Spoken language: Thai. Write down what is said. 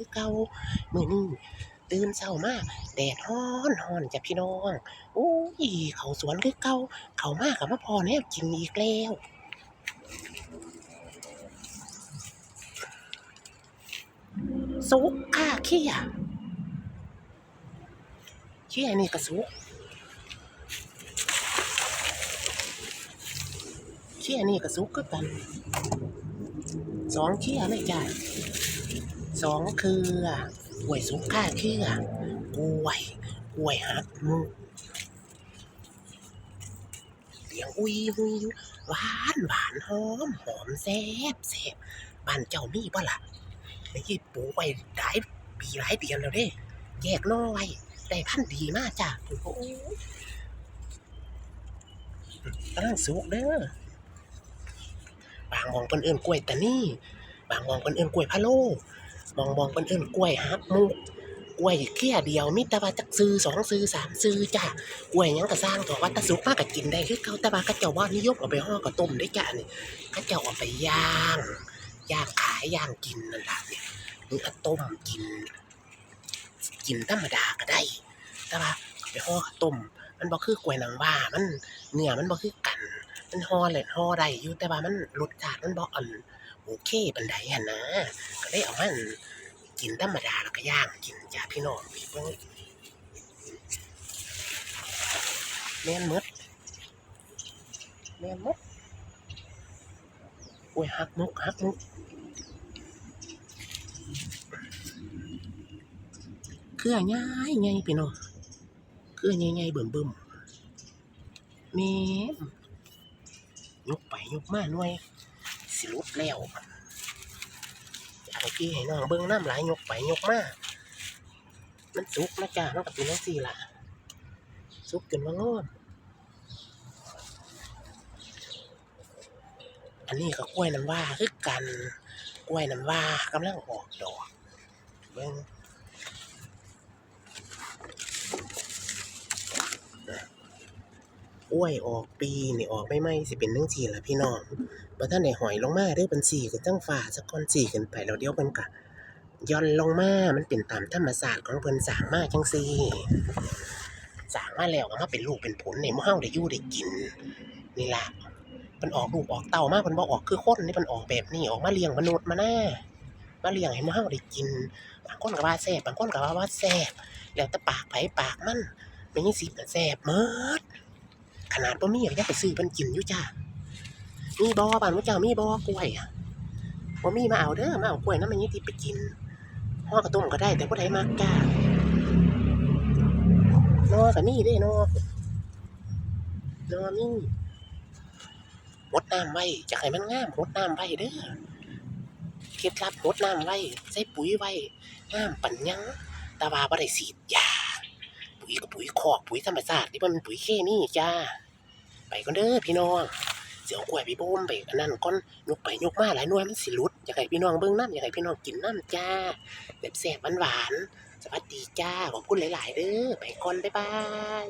คือเก่ามือนี้ตื่นเช้ามาแดดร้อนร้อนจ้ะพี่น้องโอ้ยเขาสวนคือเก่าเขามาก็มาพ้อแนวกินอีกแล้วสุกค่ะเขี้ยเขี้ยนี่ก็สุกเขี้ยนี่ก็สุกคือกันสองเขี้ยเลยจ้ะ สองคือกล้วยสุกค่าเชื่อกล้วยกล้วยหักมุกเสียงอุ้ยหุยหวานหวานหอมหอมแซ่บแซ่บบ้านเจ้ามีบ่ล่ะไอ้ยี่ปลูกไว้หลายปีหลายเดือนแล้วเด้ แยกน้อไว้ได้พันธุ์ดีมากจ้ะโอ้โหกำลังสุกเด้อบางมองเพิ่นเอิ้นกล้วยแตานี่ บางมองเพิ่นเอิ้นกล้วยพะโล มองมองเพิ่นเอิ้นกล้วยฮักมุกกล้วยเคี้ยเดียวมีแต่ว่าจักซื้อสองซื้อสามซื้อจ้ะกล้วยยังก็สร้างตัวว่าแตะสุกมากก็กินได้คือเก่าแต่ว่าเขาเจ้าว่านิยมเอาไปห่อกับต้มได้จ้ะนี่เขาเจ้าเอาไปย่างย่างขายย่างกินนั่นแหละเนี่ยหรือเอาต้มกิน กินธรรมดาก็ได้ แต่ว่าเอาไปห่อกับต้ม มันบ่คือกล้วยนางว่ามันเนื้อมันบ่คือกัน มันห่อเลยห่อได้อยู่แต่ว่ามันรสชาติมันบ่อน โอเคปานใดหันนะ ก็ได้เอามันกินธรรมดาแล้วก็ย่างกินจ้าพี่น้องพี่เพิ่งแม่นมดแม่นมดโอ้ยหักมุกหักมุกเครือง่ายไงพี่น้องเครือง่ายๆเบิ่มเบิ่มแม่นยกไปยกมาหน่วย สิลุดแล้วให้พี่ให้น้องเบิ้งน้ำหลายยกไปยกมามันสุกนะจ้ามันก็เป็นจังสี่ล่ะสุกจนว่างอนอันนี้ก็กล้วยน้ำว้าคือกัน กล้วยน้ำว้ากำลังออกดอกเบิ้ง ล้วยออกปีนี่ออกไม่ไหมสิเป็นจังซี่ล่ะพี่น้องบ่ทันได้หอยลงมาเด้อเพิ่นสีขึ้นจังฟ้าซะก่อนสีขึ้นไปแล้วเดี๋ยวเพิ่นก็ย่อนลงมา มันเป็นตามธรรมชาติของเพิ่นสร้างมาจังซี่สร้างมาแล้วก็มาเป็นลูกเป็นผลให้หมู่เฮาได้อยู่ได้กินนี่ล่ะเพิ่นออกลูกออกเต้ามาเพิ่นบ่ออกคือคนนี่เพิ่นออกแบบนี้ออกมาเลี้ยงมนุษย์มานะมาเลี้ยงให้หมู่เฮาได้กินบางคนก็ว่าแซ่บบางคนก็ว่าบ่แซ่บแล้วแต่ปากไผปากมันแม่นจังซี่ก็แซ่บหมด ขนาดบ่มีก็ยังไปซื้อเพิ่นกินอยู่จ้ามีบอบ้านพระเจ้ามีบอกล้วยอะบ่มีมาเอาเด้อมาเอากล้วยน้ำมันยี่ติไปกินห่อกระต้มก็ได้ แต่ผู้ใดมักจ้านอก็มีเด้นอนอมีรดน้ำไว้จะให้มันงามรดน้ำไว้เด้อเคล็ดลับรดน้ำไว้ใส่ปุ๋ยไว้งามปัญญังตาว่าบ่ได้สีดยาปุ๋ยก็ปุ๋ยคอกปุ๋ยธรรมชาติที่มันเป็นปุ๋ยเคมีจ้า ไปก่อนเด้อพี่น้องเสียวกล้วยพี่บมไปอันนั้นก้อนยกไปยกมาหลายหน่วยมันสิหลุดอยากให้พี่น้องเบิ่งน้ำอยากให้พี่น้องกินน้ำจ้าแบบแซ่บหวานๆสวัสดีจ้าขอบคุณหลาย ๆเด้อไปก่อนบ๊ายบาย